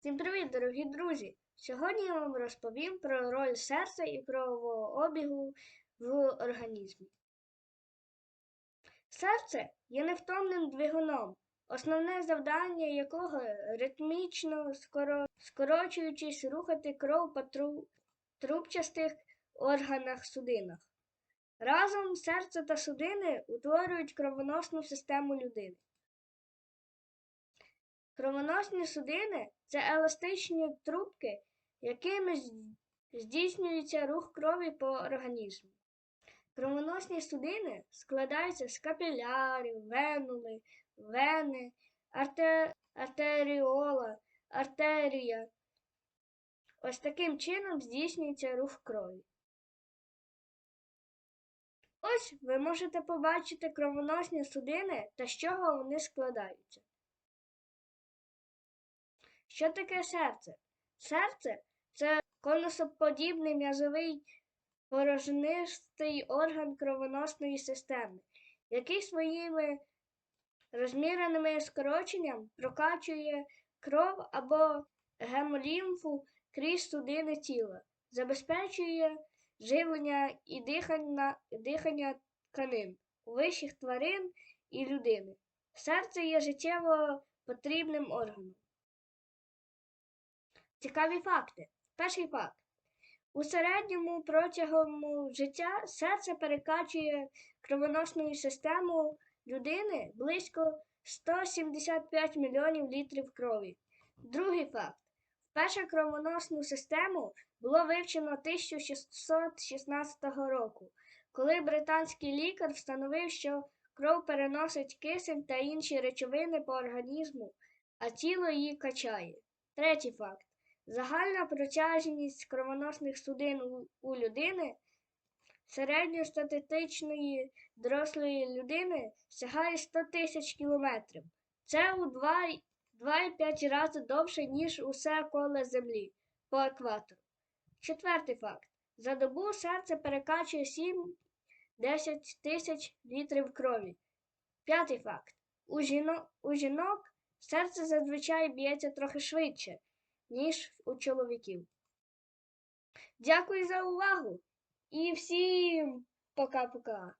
Всім привіт, дорогі друзі! Сьогодні я вам розповім про роль серця і кровового обігу в організмі. Серце є невтомним двигуном, основне завдання якого ритмічно скоро... скорочуючись рухати кров по тру... трубчастих органах судинах. Разом серце та судини утворюють кровоносну систему людини. Кровоносні судини це еластичні трубки, якими здійснюється рух крові по організму. Кровоносні судини складаються з капілярів, венули, вени, арте, артеріола, артерія. Ось таким чином здійснюється рух крові. Ось ви можете побачити кровоносні судини та з чого вони складаються. Що таке серце? Серце це конусоподібний м'язовий порожнистий орган кровоносної системи, який своїми розміреними скороченням прокачує кров або гемолімфу крізь судини тіла, забезпечує живлення і дихання, дихання тканин вищих тварин і людини. Серце є життєво потрібним органом. Цікаві факти. Перший факт. У середньому протягом життя серце перекачує кровоносну систему людини близько 175 мільйонів літрів крові. Другий факт. Вперше кровоносну систему було вивчено 1616 року, коли британський лікар встановив, що кров переносить кисень та інші речовини по організму, а тіло її качає. Третій факт. Загальна протяжність кровоносних судин у, людини середньостатистичної дорослої людини сягає 100 тисяч кілометрів. Це у 2,5 рази довше, ніж усе коло Землі по екватору. Четвертий факт. За добу серце перекачує 7-10 тисяч літрів крові. П'ятий факт. У жінок, у жінок серце зазвичай б'ється трохи швидше ніж у чоловіків. Дякую за увагу і всім пока-пока.